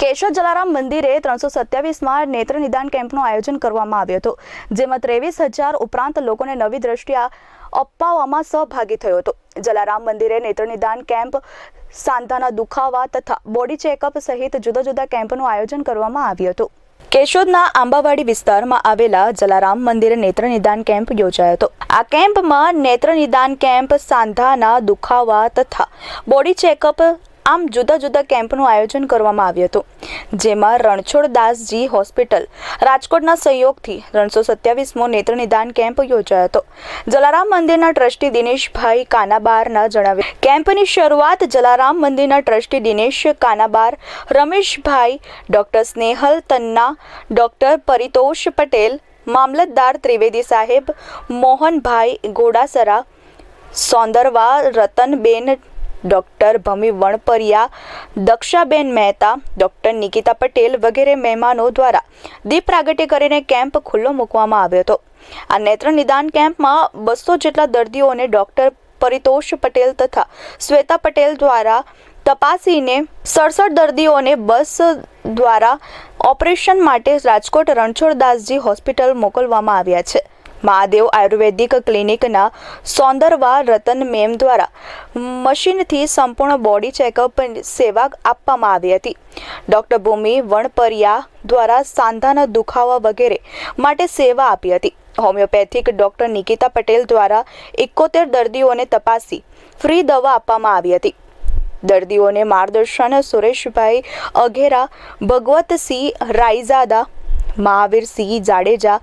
કેશોદ જલારામ મંદિરે ત્રણસો સત્યાવીસમાં નેત્ર નિદાન કેમ્પનું આયોજન કરવામાં આવ્યું હતું, જેમાં ત્રેવીસ હજાર ઉપરાંત લોકોને નવી દ્રષ્ટિ અપાવવામાં સહભાગી થયો હતો. જલારામ મંદિરે નેત્ર નિદાન કેમ્પ, સાંધાના દુખાવા તથા બોડી ચેકઅપ સહિત જુદા જુદા કેમ્પનું આયોજન કરવામાં આવ્યું હતું. કેશોદના આંબાવાડી વિસ્તારમાં આવેલા જલારામ મંદિરે નેત્ર નિદાન કેમ્પ યોજાયો હતો. આ કેમ્પમાં નેત્ર નિદાન કેમ્પ, સાંધાના દુખાવા તથા બોડી ચેકઅપ આમ જુદા જુદા કેમ્પનું આયોજન કરવામાં આવ્યું હતું, જેમાં રણછોડદાસજી હોસ્પિટલ, રાજકોટના સહયોગથી ત્રણસો સત્યાવીસમો નેત્ર નિદાન કેમ્પ યોજાયો હતો. જલારામ મંદિરના ટ્રસ્ટી દિનેશભાઈ કાનાબારના જણાવ્યું, કેમ્પની શરૂઆત જલારામ મંદિરના trustee Dinesh Kanabar, Rameshbhai, doctor Snehal Tanna, doctor Paritosh Patel, મામલતદાર ત્રિવેદી સાહેબ, મોહનભાઈ ગોડાસરા સૌંદરવા રતનબેન ડોક્ટર ભમી વણપરિયા, દક્ષાબેન મહેતા, ડૉક્ટર નિકિતા પટેલ વગેરે મહેમાનો દ્વારા દીપ પ્રાગટ્ય કરીને કેમ્પ ખુલ્લો મૂકવામાં આવ્યો હતો. આ નેત્ર નિદાન કેમ્પમાં બસો જેટલા દર્દીઓને ડૉક્ટર પરિતોષ પટેલ તથા શ્વેતા પટેલ દ્વારા તપાસીને સડસઠ દર્દીઓને બસ દ્વારા ઓપરેશન માટે રાજકોટ રણછોડદાસજી હોસ્પિટલ મોકલવામાં આવ્યા છે. મહાદેવ આયુર્વેદિક ક્લિનિકના સૌંદરવા રતન મેમ દ્વારા મશીનથી સંપૂર્ણ બોડી ચેકઅપ સેવા આપવામાં આવી હતી. ડૉક્ટર ભૂમિ વણપરિયા દ્વારા સાંધાના દુખાવા વગેરે માટે સેવા આપી હતી. હોમિયોપેથિક ડૉક્ટર નિકિતા પટેલ દ્વારા એકોતેર દર્દીઓને તપાસી ફ્રી દવા આપવામાં આવી હતી. દર્દીઓને માર્ગદર્શન સુરેશભાઈ અઘેરા, ભગવતસિંહ રાયઝાદા મહાવીરસિંહ જાડેજા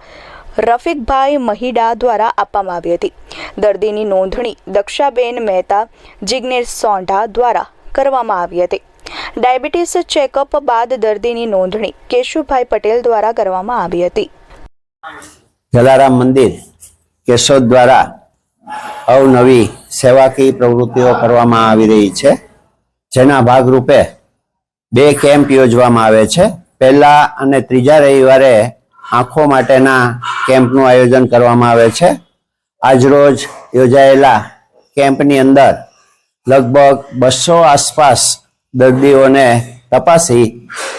રફીકભાઈ મહિડા દ્વારા આપવામાં આવી હતી. દર્દીની નોંધણી દક્ષાબેન મહેતા, જિગ્નેશ સોંઢા દ્વારા કરવામાં આવી હતી. ડાયાબિટીસ ચેકઅપ બાદ દર્દીની નોંધણી કેશુભાઈ પટેલ દ્વારા કરવામાં આવી હતી. જલારામ મંદિર કેશોદ દ્વારા અવનવી સેવાકીય પ્રવૃત્તિઓ કરવામાં આવી રહી છે, જેના ભાગરૂપે બે કેમ્પ યોજવામાં આવે છે. પહેલા અને ત્રીજા રવિવારે આંખો માટેના કેમ્પનું આયોજન કરવામાં આવે છે. આજરોજ યોજાયેલા કેમ્પની અંદર લગભગ બસો આસપાસ દર્દીઓને તપાસી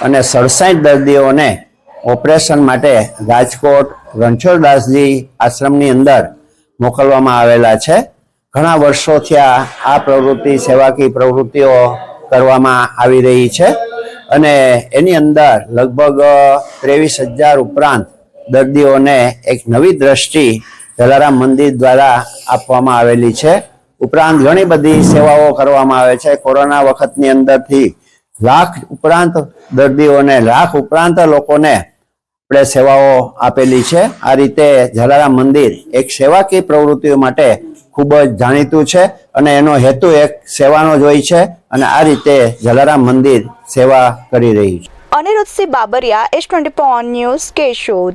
અને સડસાઠ દર્દીઓને ઓપરેશન માટે રાજકોટ રણછોડદાસજી આશ્રમની અંદર મોકલવામાં આવેલા છે. ઘણા વર્ષોથી આ પ્રવૃત્તિ, સેવાકીય પ્રવૃત્તિઓ કરવામાં આવી રહી છે અને એની અંદર લગભગ ત્રેવીસ હજાર ઉપરાંત દર્દીઓને એક નવી દ્રષ્ટિ જલારામ મંદિર દ્વારા આપવામાં આવેલી છે. ઉપરાંત ઘણી બધી સેવાઓ કરવામાં આવે છે. કોરોના વખતની અંદરથી લાખ ઉપરાંત દર્દીઓને, લાખ ઉપરાંત લોકોને આપણે સેવાઓ આપેલી છે. આ રીતે જલારામ મંદિર એક સેવાકીય પ્રવૃત્તિઓ માટે ખૂબ જ જાણીતું છે અને એનો હેતુ એક સેવાનો જ હોય છે અને આ રીતે જલારામ મંદિર સેવા કરી રહી છે. Aniruddhsinh Babariya, S twenty news Keshod.